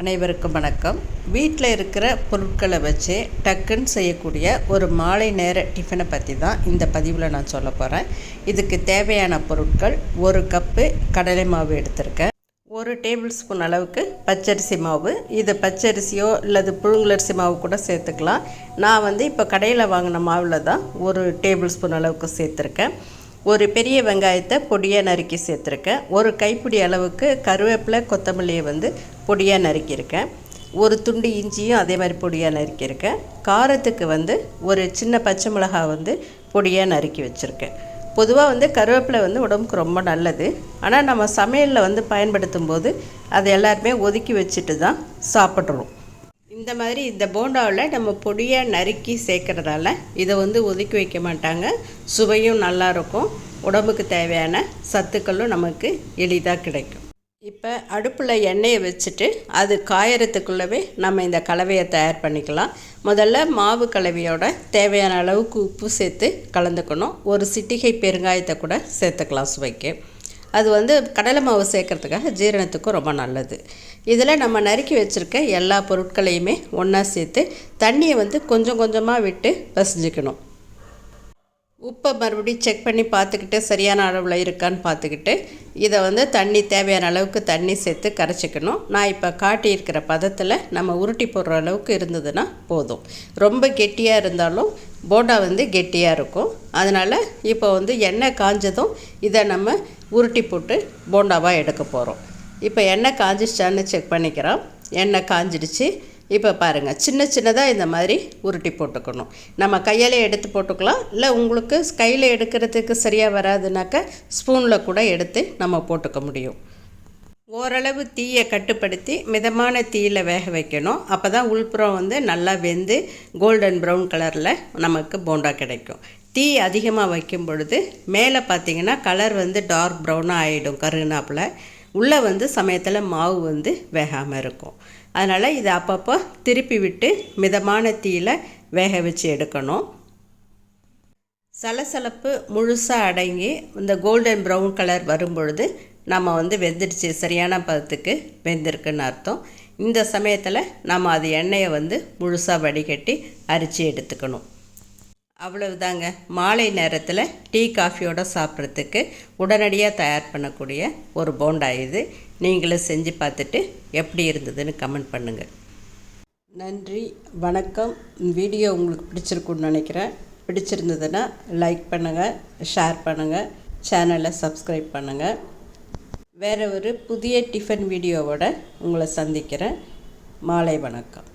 அனைவருக்கும் வணக்கம். வீட்டில் இருக்கிற பொருட்களை வச்சு டக்குன்னு செய்யக்கூடிய ஒரு மாலை நேர டிஃபனை பற்றி தான் இந்த பதிவில் நான் சொல்ல போகிறேன் இதுக்கு தேவையான பொருட்கள் ஒரு கப்பு கடலை மாவு எடுத்திருக்கேன். ஒரு டேபிள் ஸ்பூன் அளவுக்கு பச்சரிசி மாவு. இது பச்சரிசியோ இல்லது புழுங்கலரிசி மாவு கூட சேர்த்துக்கலாம். நான் வந்து இப்போ கடையில் வாங்கின மாவில் தான் ஒரு டேபிள் ஸ்பூன் அளவுக்கு சேர்த்துருக்கேன். ஒரு பெரிய வெங்காயத்தை பொடியாக நறுக்கி சேர்த்துருக்கேன். ஒரு கைப்பிடி அளவுக்கு கருவேப்பிலை கொத்தமல்லியை வந்து பொடியாக நறுக்கியிருக்கேன். ஒரு துண்டு இஞ்சியும் அதே மாதிரி பொடியாக நறுக்கியிருக்கேன். காரத்துக்கு வந்து ஒரு சின்ன பச்சை மிளகா வந்து பொடியாக நறுக்கி வச்சுருக்கேன். பொதுவாக வந்து கருவேப்பிலை வந்து உடம்புக்கு ரொம்ப நல்லது. ஆனால் நம்ம சமையலில் வந்து பயன்படுத்தும் போது அதை எல்லாருமே ஒதுக்கி வச்சுட்டு தான் சாப்பிட்றோம். இந்த மாதிரி இந்த போண்டாவில் நம்ம பொடியாக நறுக்கி சேர்க்குறதால இதை வந்து ஒதுக்கி வைக்க மாட்டாங்க. சுவையும் நல்லாயிருக்கும் உடம்புக்கு தேவையான சத்துக்களும் நமக்கு எளிதாக கிடைக்கும். இப்போ அடுப்பில் எண்ணெயை வச்சுட்டு அது காயறதுக்குள்ளவே நம்ம இந்த கலவையை தயார் பண்ணிக்கலாம். முதல்ல மாவு கலவையோட தேவையான அளவுக்கு உப்பு சேர்த்து கலந்துக்கணும். ஒரு சிட்டிகை பெருங்காயத்தை கூட சேர்த்துக்கலாம் சுவைக்கு. அது வந்து கடலை மாவு சேர்க்கறதுக்காக ஜீரணத்துக்கும் ரொம்ப நல்லது. இதில் நம்ம நறுக்கி வச்சுருக்க எல்லா பொருட்களையுமே ஒன்றா சேர்த்து தண்ணியை வந்து கொஞ்சம் கொஞ்சமாக விட்டு பசிஞ்சுக்கணும். உப்பை மறுபடியும் செக் பண்ணி பார்த்துக்கிட்டு சரியான அளவில் இருக்கான்னு பார்த்துக்கிட்டு இதை வந்து தண்ணி தேவையான அளவுக்கு தண்ணி சேர்த்து கரைச்சிக்கணும். நான் இப்போ காட்டியிருக்கிற பதத்தில் நம்ம உருட்டி போடுற அளவுக்கு இருந்ததுன்னா போதும். ரொம்ப கெட்டியாக இருந்தாலும் போண்டா வந்து கெட்டியாக இருக்கும். அதனால் இப்போ வந்து எண்ணெய் காஞ்சதும் இதை நம்ம உருட்டி போட்டு போண்டாவாக எடுக்க போகிறோம் இப்போ எண்ணெய் காஞ்சிச்சான்னு செக் பண்ணிக்கிறோம். எண்ணெய் காஞ்சிடுச்சு. இப்போ பாருங்கள் சின்ன சின்னதாக இந்த மாதிரி உருட்டி போட்டுக்கணும். நம்ம கையால் எடுத்து போட்டுக்கலாம். இல்லை உங்களுக்கு கையில் எடுக்கிறதுக்கு சரியாக வராதுனாக்கா ஸ்பூனில் கூட எடுத்து நம்ம போட்டுக்க முடியும். ஓரளவு தீயை கட்டுப்படுத்தி மிதமான தீயில் வேக வைக்கணும். அப்போ தான் உள்புறம் வந்து நல்லா வெந்து கோல்டன் ப்ரௌன் கலரில் நமக்கு போண்டா கிடைக்கும். தீ அதிகமாக வைக்கும் பொழுது மேலே பார்த்தீங்கன்னா கலர் வந்து டார்க் ப்ரௌனாக ஆகிடும் கருநாப்பில் உள்ளே வந்து சமயத்தில் மாவு வந்து வேகாமல் இருக்கும். அதனால் இதை அப்பப்போ திருப்பி விட்டு மிதமான தீயில் வேக வச்சு எடுக்கணும். சலசலப்பு முழுசாக அடங்கி இந்த கோல்டன் ப்ரௌன் கலர் வரும்பொழுது நம்ம வந்து வெந்துடுச்சு சரியான பதத்துக்கு வெந்திருக்குன்னு அர்த்தம். இந்த சமயத்தில் நம்ம அது எண்ணெயை வந்து முழுசாக வடிகட்டி அரிச்சு எடுத்துக்கணும். அவ்வளவுதாங்க. மாலை நேரத்தில் டீ காஃபியோடு சாப்பிட்றதுக்கு உடனடியாக தயார் பண்ணக்கூடிய ஒரு போண்டா இது. நீங்களும் செஞ்சு பார்த்துட்டு எப்படி இருந்ததுன்னு கமெண்ட் பண்ணுங்கள் நன்றி வணக்கம். வீடியோ உங்களுக்கு பிடிச்சிருக்குன்னு நினைக்கிறேன். பிடிச்சிருந்ததுன்னா லைக் பண்ணுங்கள் ஷேர் பண்ணுங்கள் சேனலை சப்ஸ்கிரைப் பண்ணுங்கள் வேறு ஒரு புதிய டிஃபன் வீடியோவோட உங்களை சந்திக்கிறேன். மாலை வணக்கம்.